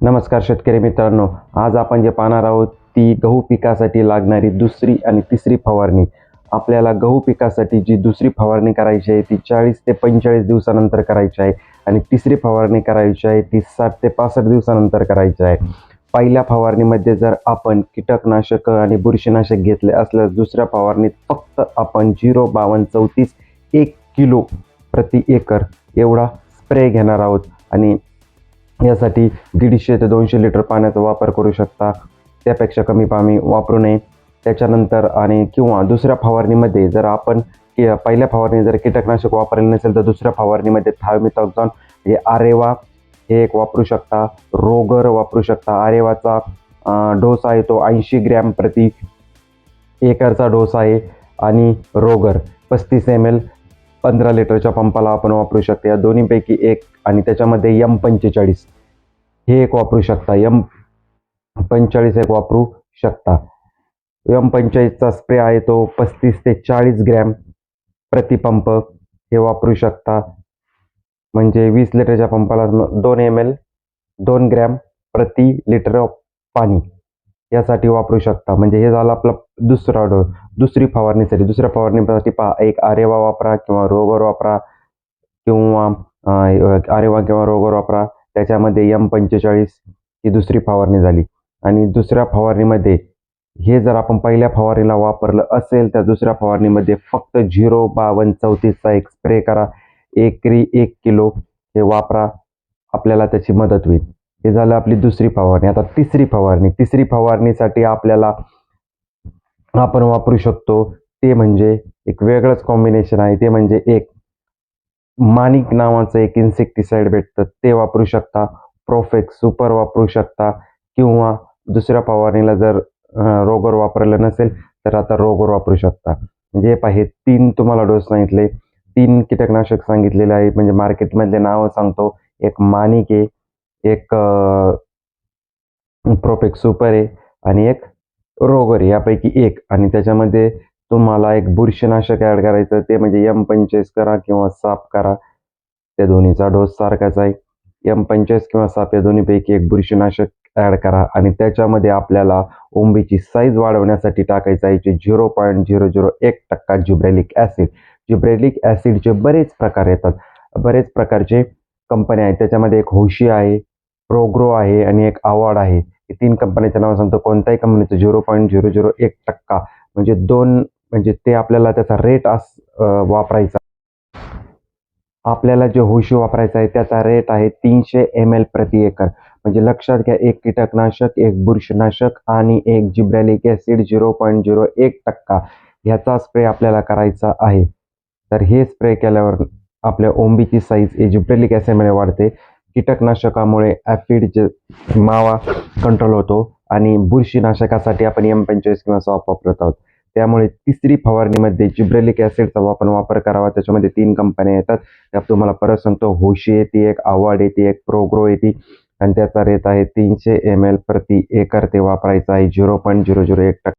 नमस्कार शेतकरी मित्रांनो आज आपण जे पाहणार आहोत ती गहू पिकासाठी लागणारी दुसरी आणि तिसरी फवारणी. आपल्याला गहू पिकासाठी जी दुसरी फवारणी करायची आहे ती चाळीस ते पंचेचाळीस दिवसानंतर करायची आहे आणि तिसरी फवारणी करायची आहे ती साठ ते पासष्ट दिवसानंतर करायची आहे. पहिल्या फवारणीमध्ये जर आपण कीटकनाशक आणि बुरशीनाशक घेतले असल्यास दुसऱ्या फवारणीत फक्त आपण झिरो बावन्न चौतीस एक किलो प्रति एकर एवढा स्प्रे घेणार आहोत. आणि यासाठी दीडशे ते दोनशे लिटर पाण्याचा वापर करू शकता. त्यापेक्षा कमी पाणी वापरू नये. त्याच्यानंतर आणि किंवा दुसऱ्या फवारणीमध्ये जर आपण की पहिल्या फवारणी जर कीटकनाशक वापरले नसेल तर दुसऱ्या फवारणीमध्ये थायमिथॉक्झॉन हे आरेवा हे एक वापरू शकता. रोगर वापरू शकता. आरेवाचा डोस आहे तो ऐंशी ग्रॅम प्रति एकरचा डोस आहे आणि रोगर पस्तीस एम एल पंधरा लिटरच्या पंपाला आपण वापरू शकतो. या दोन्हीपैकी एक आणि त्याच्यामध्ये यम पंचेचाळीस. हे एक वापरू शकता. यम पंचेचाळीस एक वापरू शकता. यम पंचेचाळीसचा स्प्रे आहे तो पस्तीस ते चाळीस ग्रॅम प्रतिपंप हे वापरू शकता. म्हणजे वीस लिटरच्या पंपाला दोन एम एल दोन ग्रॅम प्रति लिटर पाणी यासाठी वापरू शकता. म्हणजे हे झालं आपला दुसरा डोस दुसरी फवारणीसाठी. दुसऱ्या फवारणीसाठी पहा एक आरेवा वापरा किंवा रोगर वापरा किंवा आरेवा किंवा रोगर वापरा. त्याच्यामध्ये यम पंचेचाळीस ही दुसरी फवारणी झाली. आणि दुसऱ्या फवारणीमध्ये हे जर आपण पहिल्या फवारणीला वापरलं असेल तर दुसऱ्या फवारणीमध्ये फक्त झिरो बावन्न चौतीसचा एक स्प्रे करा. एकरी एक किलो हे वापरा. आपल्याला त्याची मदत होईल. हे झालं आपली दुसरी फवारणी. आता तिसरी फवारणी. तिसरी फवारणीसाठी आपल्याला आपण वापरू शकतो ते म्हणजे एक वेगळंच कॉम्बिनेशन आहे. ते म्हणजे एक मानिक नावाचं एक इन्सेक्टिसाइड भेटतं ते वापरू शकता. प्रोफेक्स सुपर वापरू शकता. किंवा दुसऱ्या फवारणीला जर रोगर वापरलं नसेल तर आता रोगर वापरू शकता. म्हणजे हे तीन तुम्हाला डोस सांगितले. तीन कीटकनाशक सांगितलेले आहे. म्हणजे मार्केटमधले नावं सांगतो. एक मानिक आहे एक प्रोफेक्स सुपर आहे आणि एक रोगर यापैकी एक. आणि त्याच्यामध्ये तुम्हाला एक बुरशीनाशक ॲड करायचं ते म्हणजे एम पंचेस करा किंवा साप करा. त्या दोन्हीचा डोस सारखाच आहे. एम पंचेस किंवा साप या दोन्हीपैकी एक बुरशीनाशक ॲड करा आणि त्याच्यामध्ये आपल्याला ओंबीची साईज वाढवण्यासाठी टाकायचं आहे जे झिरो पॉईंट झिरो झिरो एक टक्का जिब्रेलिक ॲसिड जिब्रेलिक ॲसिडचे बरेच प्रकार येतात. बरेच प्रकारचे कंपन्या आहेत. त्याच्यामध्ये एक होशी आहे प्रोग्रो आहे आणि एक अवॉर्ड आहे. हे तीन कंपन्याचं नाव सांगतो. कोणत्याही कंपनीचं झिरो पॉईंट झिरो झिरो एक टक्का म्हणजे दोन म्हणजे ते आपल्याला त्याचा रेट अस वापरायचा. आपल्याला जे होशी वापरायचा आहे त्याचा रेट आहे तीनशे एम एल प्रति एकर. म्हणजे लक्षात घ्या एक कीटकनाशक एक बुरशीनाशक आणि एक gibberellic acid zero point zero एक टक्का ह्याचा स्प्रे आपल्याला करायचा आहे. तर हे स्प्रे केल्यावर आपल्या ओंबीची साईज हे जिब्रेलिक ॲसिडमुळे वाढते. कीटकनाशकामुळे ॲफिड जे मावा कंट्रोल होतो आणि बुरशीनाशकासाठी आपण एम पंचेचाळीस किंवा सॉप वापरत आहोत. त्यामुळे तिसरी फवारणीमध्ये जिब्रेलिक ॲसिडचा आपण वापर करावा. त्याच्यामध्ये तीन कंपन्या येतात. त्यात तुम्हाला परत सांगतो होशी येते एक आवाड येते एक प्रोग्रो येते. आणि त्याचा रेट आहे तीनशे एम एल प्रति एकर ते वापरायचं आहे. झिरो पॉईंट झिरो झिरो एक टक्के.